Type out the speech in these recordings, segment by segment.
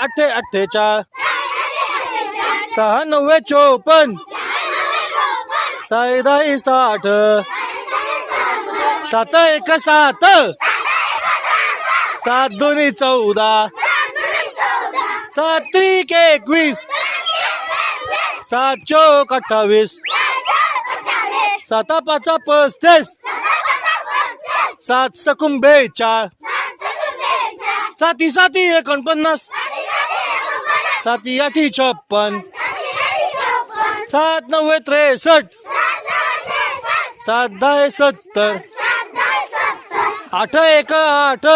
अठ्ठे अठ्ठेचाळ. सहा नव्वे चोपन्न साई साठ. सात एक सात. सात दोन्ही चौदा. सात त्रिक एकवीस. सात चौक अठ्ठावीस. साता पाचा पस्तीस. सात सकुंबे चार साती साती एकोणपन्नास. साती आठी छप्पन. सात नव्वे त्रेसष्ट. सात दहा सत्तर. आठ एक आठ.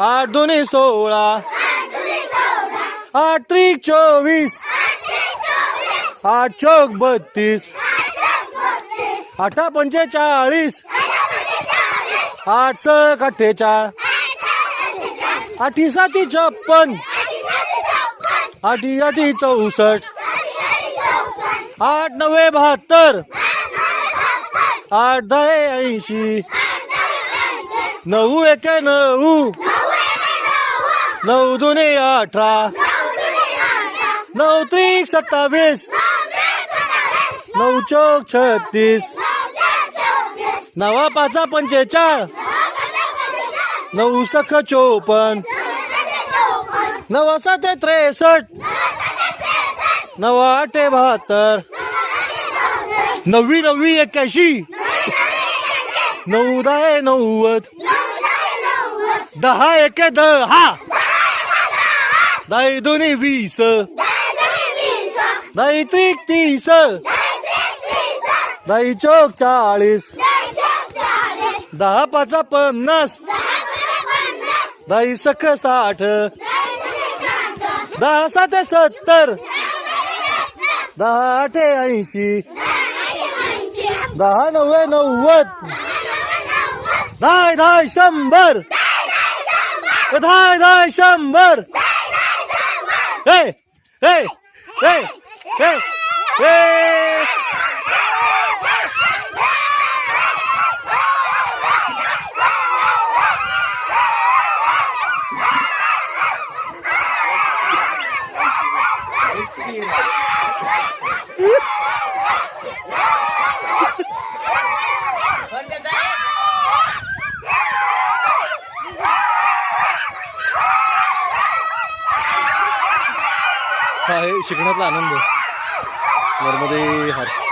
आठ दोन्ही सोळा. आठ त्रिक चोवीस. आठ चौक बत्तीस. आठा पंचेचाळीस. आठ सक अठ्ठेचाळ आठी साती छप्पन. आठी आठी चौसष्ट. आठ नव्वे बहात्तर. आठ दहा ऐंशी. नऊ एक नऊ. नऊ दोन्ही अठरा. नऊ त्रिक सत्तावीस. नऊ चौक छत्तीस. नवा पाचा पंचेचाळ. नऊ सख चोपन नवा सात त्रेसष्ट. नवा आठे बहात्तर. नववी नववी एक्याऐंशी. नऊ दहा नव्वद. दहा एक दहा. दहा दोन्ही वीस. दहा त्रिक तीस. दहा चौक चाळीस दहा पाचा पन्नास. दहा सख साठ. दहा सात सत्तर. दहा आठे ऐंशी. दहा नव्वे नव्वद. दहा दहा शंभर. दहा दहा शंभर. हे हे हे हे हा आहे शिकण्यातला आनंद. नर्मदे हर.